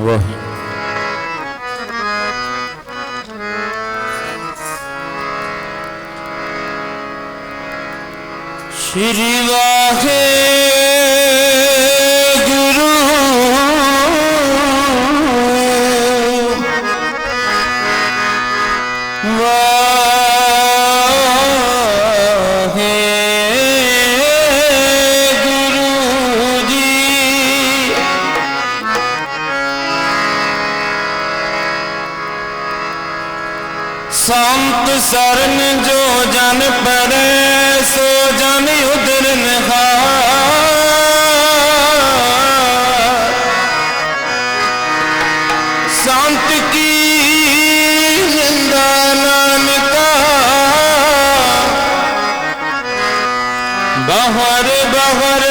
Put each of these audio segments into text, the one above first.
Hello. Shri Vahe. ਸਰਨ ਜੋ ਜਨ ਪਰੈ ਸੋ ਜਨ ਉਦਰਨ ਹਾਰ। ਸੰਤ ਕੀ ਜਿੰਦਾ ਨਾਨਕਾ ਬਹਰ ਬਹਰ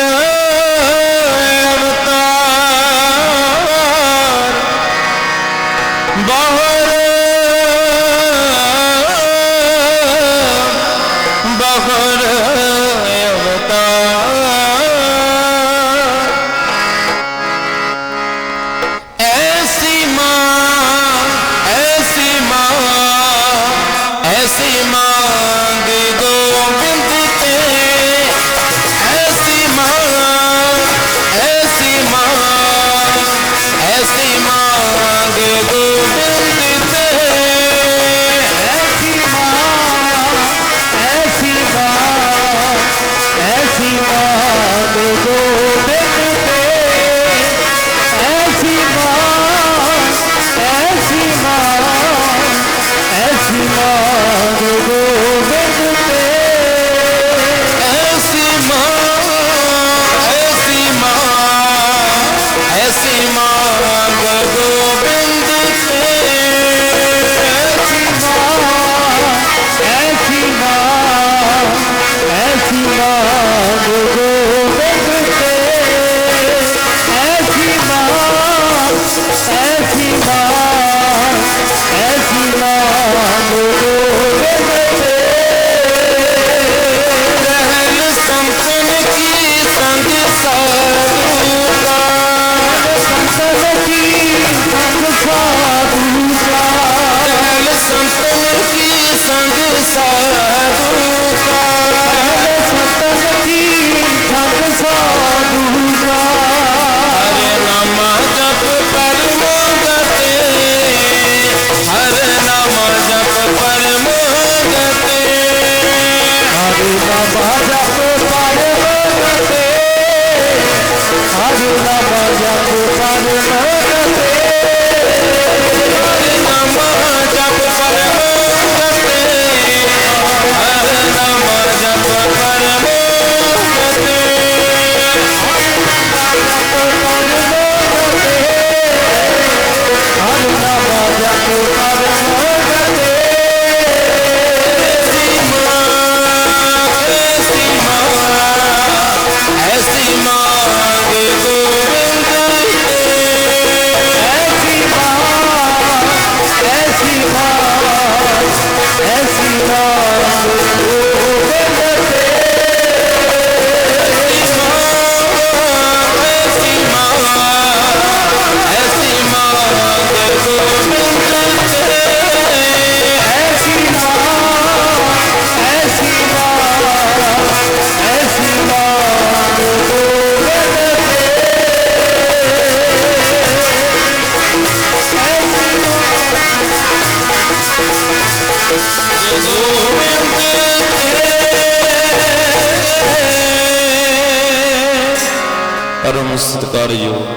ਵਾਰਿਓ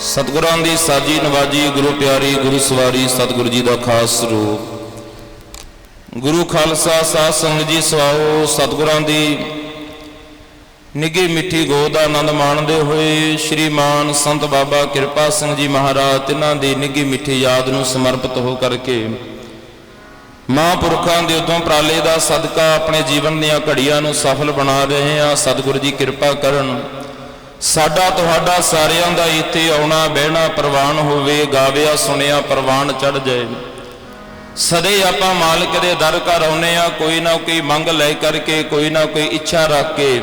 ਸਤਿਗੁਰਾਂ ਦੀ ਸਾਜੀ ਨਵਾਜੀ, ਗੁਰੂ ਪਿਆਰੀ, ਗੁਰੂ ਸਵਾਰੀ, ਸਤਿਗੁਰੂ ਜੀ ਦਾ ਖਾਸ ਸਰੂਪ ਗੁਰੂ ਖਾਲਸਾ ਸਾਧ ਸੰਗਤ ਜੀ ਸਵਾਓ, ਸਤਿਗੁਰਾਂ ਦੀ ਨਿੱਘੀ ਮਿੱਠੀ ਗੋਦ ਦਾ ਆਨੰਦ ਮਾਣਦੇ ਹੋਏ ਸ੍ਰੀ ਮਾਨ ਸੰਤ ਬਾਬਾ ਕਿਰਪਾ ਸਿੰਘ ਜੀ ਮਹਾਰਾਜ ਤਿਨਾਂ ਦੀ ਨਿੱਘੀ ਮਿੱਠੀ ਯਾਦ ਨੂੰ ਸਮਰਪਿਤ ਹੋ ਕਰਕੇ ਮਹਾਂਪੁਰਖਾਂ ਦੇ ਉਤਮ ਪ੍ਰਾਲੇ ਦਾ ਸਦਕਾ ਆਪਣੇ ਜੀਵਨ ਦੀਆਂ ਘੜੀਆਂ ਨੂੰ ਸਫਲ ਬਣਾ ਰਹੇ ਆ ਸਤਿਗੁਰੂ ਜੀ ਕਿਰਪਾ ਕਰਨ ਸਾਡਾ ਤੁਹਾਡਾ ਸਾਰਿਆਂ ਦਾ ਇੱਥੇ ਆਉਣਾ, ਬਹਿਣਾ, ਪ੍ਰਵਾਨ ਹੋਵੇ, ਗਾਵਿਆ, ਸੁਣਿਆ, ਪ੍ਰਵਾਨ ਚੜ ਜਾਏ। ਸਦੇ ਆਪਾਂ ਮਾਲਕ ਦੇ ਦਰ ਘਰ ਆਉਨੇ ਆ ਕੋਈ ਨਾ ਕੋਈ ਮੰਗ ਲੈ ਕਰਕੇ, ਕੋਈ ਨਾ ਕੋਈ ਇੱਛਾ ਰੱਖ ਕੇ।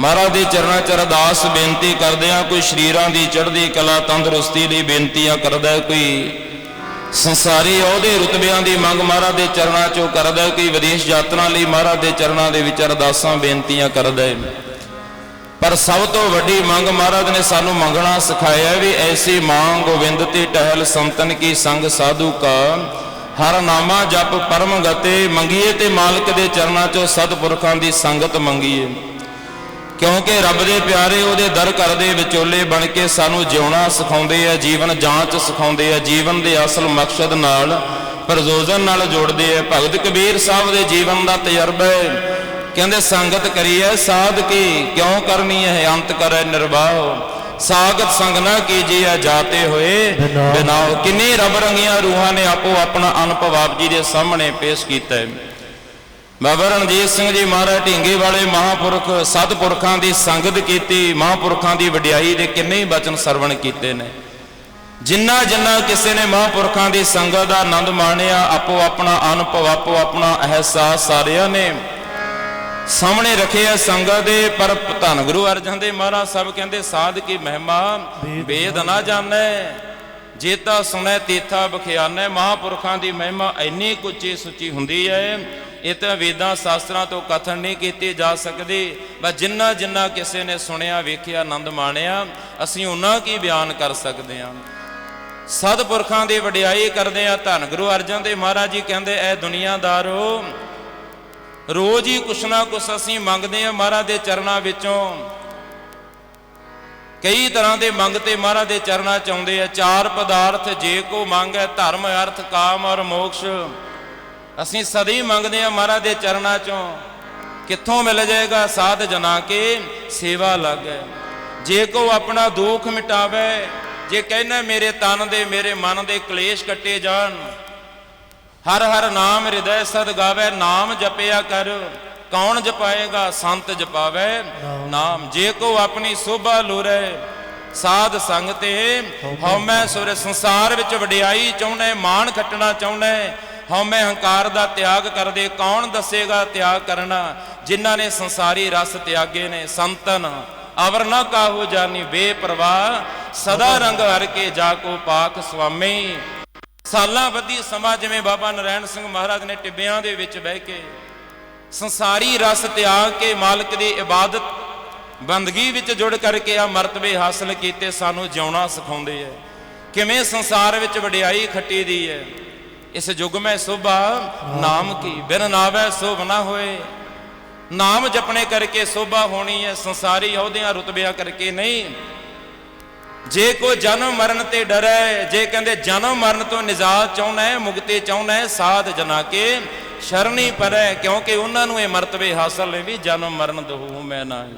ਮਹਾਰਾਜ ਦੇ ਚਰਨਾਂ 'ਚ ਅਰਦਾਸ ਬੇਨਤੀ ਕਰਦੇ ਆ ਕੋਈ ਸ਼ਰੀਰਾਂ ਦੀ ਚੜ੍ਹਦੀ ਕਲਾ, ਤੰਦਰੁਸਤੀ ਲਈ ਬੇਨਤੀਆਂ ਕਰਦਾ ਕੋਈ ਸੰਸਾਰੀ ਉਹਦੇ ਰੁਤਬਿਆਂ ਦੀ ਮੰਗ ਮਹਾਰਾਜ ਦੇ ਚਰਨਾਂ 'ਚੋਂ ਕਰਦਾ ਕੋਈ ਵਿਦੇਸ਼ ਯਾਤਰਾ ਲਈ ਮਹਾਰਾਜ ਦੇ ਚਰਨਾਂ ਦੇ ਵਿੱਚ ਅਰਦਾਸਾਂ, ਬੇਨਤੀਆਂ ਕਰਦਾ ਹੈ। ਪਰ ਸਭ ਤੋਂ ਵੱਡੀ ਮੰਗ ਮਹਾਰਾਜ ਨੇ ਸਾਨੂੰ ਮੰਗਣਾ ਸਿਖਾਇਆ ਵੀ ਐਸੀ ਮਾਂ ਗੋਬਿੰਦ ਤੇ ਟਹਿਲ ਸੰਤਨ ਕੀ ਸੰਗ ਸਾਧੂ ਕਾ। ਹਰ ਨਾਮਾ ਜਪ ਪਰਮ ਗਤੇ, ਮੰਗੀਏ ਤੇ ਮਾਲਕ ਦੇ ਚਰਨਾਂ 'ਚੋਂ ਸਤਪੁਰਖਾਂ ਦੀ ਸੰਗਤ ਮੰਗੀਏ। ਕਿਉਂਕਿ ਰੱਬ ਦੇ ਪਿਆਰੇ ਉਹਦੇ ਦਰ ਘਰ ਦੇ ਵਿਚੋਲੇ ਬਣ ਕੇ ਸਾਨੂੰ ਜਿਉਣਾ ਸਿਖਾਉਂਦੇ ਆ, ਜੀਵਨ ਜਾਂਚ ਸਿਖਾਉਂਦੇ ਆ, ਜੀਵਨ ਦੇ ਅਸਲ ਮਕਸਦ ਨਾਲ ਪ੍ਰਯੋਜਨ ਨਾਲ ਜੋੜਦੇ ਆ। ਭਗਤ ਕਬੀਰ ਸਾਹਿਬ ਦੇ ਜੀਵਨ ਦਾ ਤਜਰਬਾ ਹੈ। ਕਹਿੰਦੇ ਸੰਗਤ ਕਰੀਏ ਸਾਧ ਕੀ? ਕਿਉਂ ਕਰਨੀ ਹੈ ਅੰਤ ਕਰੇ ਨਿਰਵਾਹ ਸਾਗਤ ਸੰਗ ਨਾ ਕੀਜੀਏ ਜਾਤੇ ਹੋਏ। ਬਿਨਾਓ ਕਿੰਨੀ ਰਬ ਰੰਗੀਆਂ ਰੂਹਾਂ ਨੇ ਆਪੋ ਆਪਣਾ ਅਨੁਭਵ ਆਪ ਜੀ ਦੇ ਸਾਹਮਣੇ ਪੇਸ਼ ਕੀਤਾ ਹੈ। ਬਾਬਾ ਰਣਜੀਤ ਸਿੰਘ ਜੀ ਮਹਾਰਾਜ ਢਿੰਗੇ ਵਾਲੇ ਮਹਾਪੁਰਖ ਸਤਪੁਰਖਾਂ ਦੀ ਸੰਗਤ ਕੀਤੀ ਮਹਾਪੁਰਖਾਂ ਦੀ ਵਡਿਆਈ ਦੇ ਕਿੰਨੇ ਹੀ ਬਚਨ ਸਰਵਣ ਕੀਤੇ ਨੇ। ਜਿੰਨਾ ਜਿੰਨਾ ਕਿਸੇ ਨੇ ਮਹਾਪੁਰਖਾਂ ਦੀ ਸੰਗਤ ਦਾ ਆਨੰਦ ਮਾਣਿਆ ਆਪੋ ਆਪਣਾ ਅਨੁਭਵ ਆਪੋ ਆਪਣਾ ਅਹਿਸਾਸ ਸਾਰਿਆਂ ਨੇ ਸਾਹਮਣੇ ਰੱਖੇ ਰੱਖਿਆ ਸੰਗਤ ਦੇ, ਪਰ ਧੰਨ ਗੁਰੂ ਅਰਜਨ ਦੇ ਮਹਾਰਾਜ ਸਾਹਿਬ ਕਹਿੰਦੇ, ਸਾਧ ਕੀ ਮਹਿਮਾ, ਵੇਦ ਨਾ ਜਾਣੈ, ਜੇਤਾ ਸੁਣੈ ਤੀਥਾ ਬਖਿਆਨੈ, ਮਹਾਪੁਰਖਾਂ ਦੀ ਮਹਿਮਾ ਇੰਨੀ ਕੁਚੀ ਸੁੱਚੀ ਹੁੰਦੀ ਹੈ ਇਹ ਤਾਂ ਵੇਦਾਂ ਸ਼ਾਸਤਰਾਂ ਤੋਂ ਕਥਨ ਨਹੀਂ ਕੀਤੀ ਜਾ ਸਕਦੀ। ਬਸ ਜਿੰਨਾ ਜਿੰਨਾ ਕਿਸੇ ਨੇ ਸੁਣਿਆ, ਵੇਖਿਆ, ਆਨੰਦ ਮਾਣਿਆ, ਅਸੀਂ ਉਹਨਾਂ ਕੀ ਬਿਆਨ ਕਰ ਸਕਦੇ ਹਾਂ ਸਤਿਪੁਰਖਾਂ ਦੀ ਵਡਿਆਈ ਕਰਦੇ ਆ, ਧੰਨ ਗੁਰੂ ਅਰਜਨ ਦੇਵ ਮਹਾਰਾਜ ਜੀ ਕਹਿੰਦੇ, ਐ ਦੁਨੀਆਦਾਰੋ ਰੋਜ਼ ਹੀ ਕੁਛ ਨਾ ਕੁਛ ਅਸੀਂ ਮੰਗਦੇ ਆ ਮਹਾਰਾਜ ਦੇ ਚਰਨਾਂ ਵਿੱਚੋਂ। ਕਈ ਤਰ੍ਹਾਂ ਦੇ ਮੰਗਤੇ ਮਹਾਰਾਜ ਦੇ ਚਰਨਾਂ ਚ ਆਉਂਦੇ ਆ। ਚਾਰ ਪਦਾਰਥ ਜੇ ਕੋ ਮੰਗੈ ਧਰਮ, ਅਰਥ, ਕਾਮ ਔਰ ਮੋਕਸ਼। ਅਸੀਂ ਸਦਾ ਹੀ ਮੰਗਦੇ ਆ ਮਹਾਰਾਜ ਦੇ ਚਰਨਾਂ ਚੋਂ। ਕਿੱਥੋਂ ਮਿਲ ਜਾਏਗਾ ਸਾਧ ਜਨਾ ਕੇ? ਸੇਵਾ ਲਾਗੈ ਜੇ ਕੋ ਆਪਣਾ ਦੁੱਖ ਮਿਟਾਵੇ, ਜੇ ਕਹਿੰਦਾ ਮੇਰੇ ਤਨ ਦੇ, ਮੇਰੇ ਮਨ ਦੇ ਕਲੇਸ਼ ਕੱਟੇ ਜਾਣ ਹਰ ਹਰ ਨਾਮ ਹਿਰਦੈ ਸਦ ਗਾਵੇ, ਨਾਮ ਜਪਿਆ ਕਰ। ਕੌਣ ਜਪਾਏਗਾ, ਸੰਤ ਜਪਾਵੇ। ਨਾਮ ਜੇ ਕੋ ਆਪਣੀ ਸੋਭਾ ਲੋਰੇ, ਸਾਧ ਸੰਗ ਤੇ ਹਉਮੈ ਸੁਰ ਸੰਸਾਰ ਵਿੱਚ ਵਡਿਆਈ ਚਾਹੁੰਦਾ ਮਾਣ ਖੱਟਣਾ ਚਾਹੁੰਦਾ ਹਉਮੈ ਹੰਕਾਰ ਦਾ ਤਿਆਗ ਕਰਦੇ, ਕੌਣ ਦੱਸੇਗਾ ਤਿਆਗ ਕਰਨਾ? ਜਿਨ੍ਹਾਂ ਨੇ ਸੰਸਾਰੀ ਰਸ ਤਿਆਗੇ ਨੇ, ਸੰਤਨ। ਅਵਰ ਨਾ ਕਾਹੂ ਜਾਨੀ ਬੇਪਰਵਾਹ, ਸਦਾ ਰੰਗ ਹਰ ਕੇ ਜਾ ਕੋ ਪਾਕ ਸੁਆਮੀ। ਸਾਲਾਂ ਬੱਧੀ ਸਮਾਂ ਜਿਵੇਂ ਬਾਬਾ ਨਰੈਣ ਸਿੰਘ ਮਹਾਰਾਜ ਨੇ ਟਿੱਬਿਆਂ ਦੇ ਵਿੱਚ ਬਹਿ ਕੇ ਸੰਸਾਰੀ ਰਸ ਤਿਆਗ ਕੇ ਮਾਲਕ ਦੀ ਇਬਾਦਤ, ਬੰਦਗੀ ਵਿੱਚ ਜੁੜ ਕਰਕੇ ਆ ਮਰਤਬੇ ਹਾਸਲ ਕੀਤੇ ਸਾਨੂੰ ਜਿਉਣਾ ਸਿਖਾਉਂਦੇ ਐ। ਕਿਵੇਂ ਸੰਸਾਰ ਵਿੱਚ ਵਡਿਆਈ ਖੱਟੀ ਦੀ ਹੈ ਇਸ ਯੁੱਗ ਮੈਂ ਸੋਭਾ, ਨਾਮ ਕੀ ਬਿਨ ਨਾਵੇ ਸੋਭ ਨਾ ਹੋਏ। ਨਾਮ ਜਪਣੇ ਕਰਕੇ ਸੋਭਾ ਹੋਣੀ ਹੈ ਸੰਸਾਰੀ ਅਹੁਦਿਆਂ ਰੁਤਬਿਆਂ ਕਰਕੇ ਨਹੀਂ। ਜੇ ਕੋ ਜਨਮ ਮਰਨ ਤੇ ਡਰੈ ਜੇ ਕਹਿੰਦੇ ਜਨਮ ਮਰਨ ਤੋਂ ਨਿਜਾਤ ਚਾਹੁੰਦਾ ਹੈ ਮੁਕਤੀ ਚਾਹੁੰਦਾ ਹੈ ਸਾਧ ਜਨਾ ਕੇ ਸ਼ਰਣੀ ਪਰੈ ਕਿਉਂਕਿ ਉਹਨਾਂ ਨੂੰ ਇਹ ਮਰਤਬੇ ਹਾਸਲ ਨੇ ਵੀ ਜਨਮ ਮਰਨ ਦਹੂ ਮੈਂ ਨਾਹੀ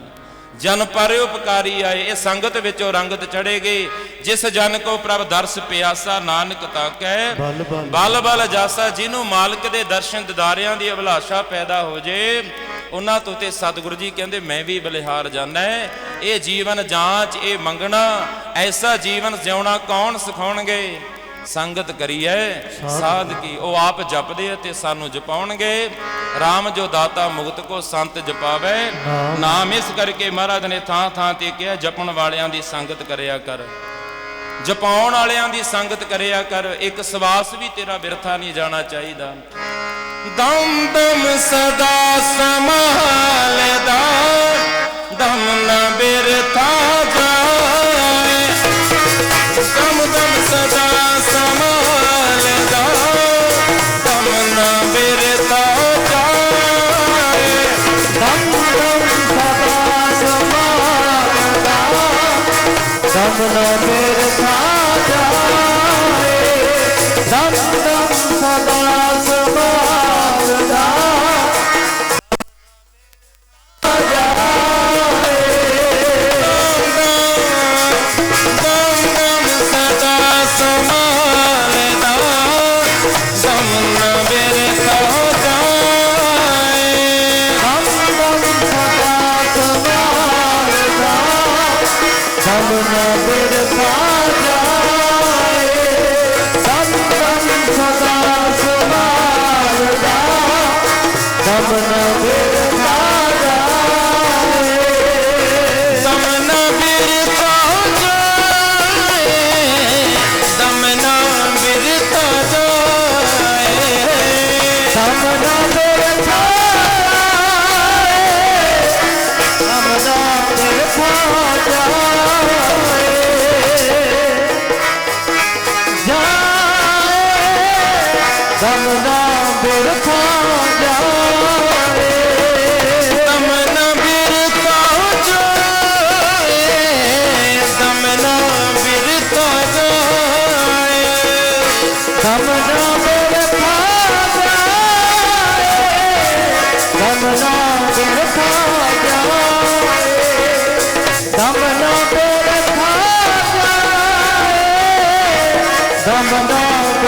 ਜਨ ਪਰ ਉਪਕਾਰੀ ਆਏ ਇਹ ਸੰਗਤ ਵਿੱਚੋਂ ਰੰਗਤ ਚੜੇਗੇ ਜਿਸ ਜਨ ਕੋ ਪ੍ਰਭ ਦਰਸ ਪਿਆਸਾ ਨਾਨਕ ਤਾਕੈ। ਬਲ ਬਲ। ਬਲ ਬਲ ਜਾਸਾ ਜਿਹਨੂੰ ਮਾਲਕ ਦੇ ਦਰਸ਼ਨ ਦਿਦਾਰਿਆਂ ਦੀ ਅਭਿਲਾਸ਼ਾ ਪੈਦਾ ਹੋ ਜੇ ਉਹਨਾਂ ਤੋਂ ਤੇ ਸਤਿਗੁਰੂ ਜੀ ਕਹਿੰਦੇ ਮੈਂ ਵੀ ਬਲਿਹਾਰ ਜਾਣਾ ਹੈ ਇਹ ਜੀਵਨ ਜਾਂਚ ਇਹ ਮੰਗਣਾ ਐਸਾ ਜੀਵਨ ਜਿਉਣਾ ਕੌਣ ਸਿਖਾਉਣਗੇ? ਸੰਗਤ ਕਰੀਏ ਸਾਧ ਕੀ? ਉਹ ਆਪ ਜਪਦੇ ਤੇ ਸਾਨੂੰ ਜਪਾਉਣਗੇ। RAM ਜੋ ਦਾਤਾ ਮੁਕਤ ਕੋ ਸੰਤ ਜਪਾਵੇ। ਨਾਮ। ਨਾਮ ਇਸ ਕਰਕੇ ਮਹਾਰਾਜ ਨੇ ਥਾਂ ਥਾਂ ਤੇ ਕਿਹਾ ਜਪਣ ਵਾਲਿਆਂ ਦੀ ਸੰਗਤ ਕਰਿਆ ਕਰ। ਜਪਾਉਣ ਵਾਲਿਆਂ ਦੀ ਸੰਗਤ ਕਰਿਆ ਕਰ। ਇੱਕ ਸਵਾਸ ਵੀ ਤੇਰਾ ਬਿਰਥਾ ਨਹੀਂ ਜਾਣਾ ਚਾਹੀਦਾ। ਦਮ ਦਮ ਸਦਾ ਸੰਭਾਲਦਾ, ਦਮ ਨਾ ਬਿਰਥਾ ਜਾਏ। ਦਮ ਦਮ ਸਦਾ ਸੰਭਾਲਦਾ, ਦਮ ਨਾ ਬਿਰਥਾ ਜਾਏ। ਦਮ ਦਮ ਸਦਾ ਸਮਾਰਦਾ ਦਮ ਨਾ ਮੇਰ ਜਾਏ। ਦਮ ਦਮ ਸਦਾ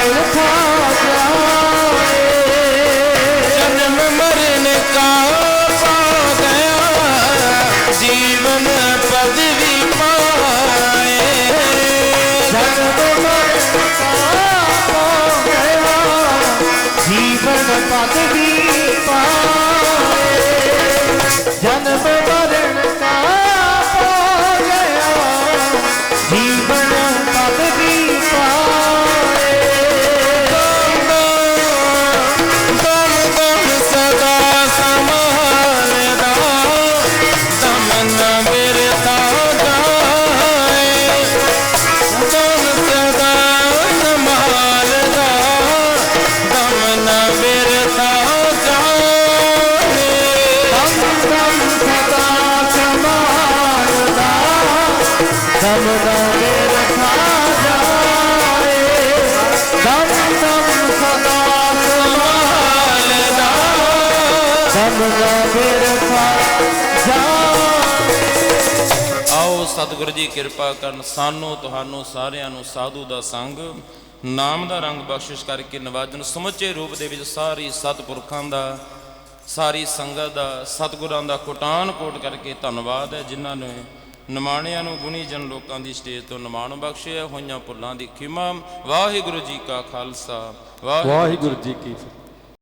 ਨਾ ਬਿਰਥਾ ਆਓ ਜੀ, ਕਿਰਪਾ ਕਰਨ ਸਾਨੂੰ, ਤੁਹਾਨੂੰ ਸਾਰਿਆਂ ਨੂੰ ਸਾਧੂ ਦਾ ਸੰਗ, ਨਾਮ ਦਾ ਰੰਗ ਬਖਸ਼ਿਸ਼ ਕਰਕੇ ਨਵਾਜਣ ਸਮੁੱਚੇ ਰੂਪ ਦੇ ਵਿੱਚ ਸਾਰੀ ਸਤਿਪੁਰਖਾਂ ਦਾ, ਸਾਰੀ ਸੰਗਤ ਦਾ, ਸਤਿਗੁਰਾਂ ਦਾ ਕੋਟਾਨ ਕੋਟ ਕਰਕੇ ਧੰਨਵਾਦ ਹੈ, ਜਿਨ੍ਹਾਂ ਨੇ ਨਿਮਾਣਿਆਂ ਨੂੰ ਗੁਣੀ ਜਨ ਲੋਕਾਂ ਦੀ ਸਟੇਜ ਤੋਂ ਨਿਮਾਣ ਬਖਸ਼ਿਆ, ਹੋਈਆਂ ਭੁੱਲਾਂ ਦੀ ਖਿਮਾ। ਵਾਹਿਗੁਰੂ ਜੀ ਕਾ ਖਾਲਸਾ ਵਾਹਿਗੁਰੂ ਵਾਹਿਗੁਰੂ ਜੀ ਕੀ ਫਤਿਹ।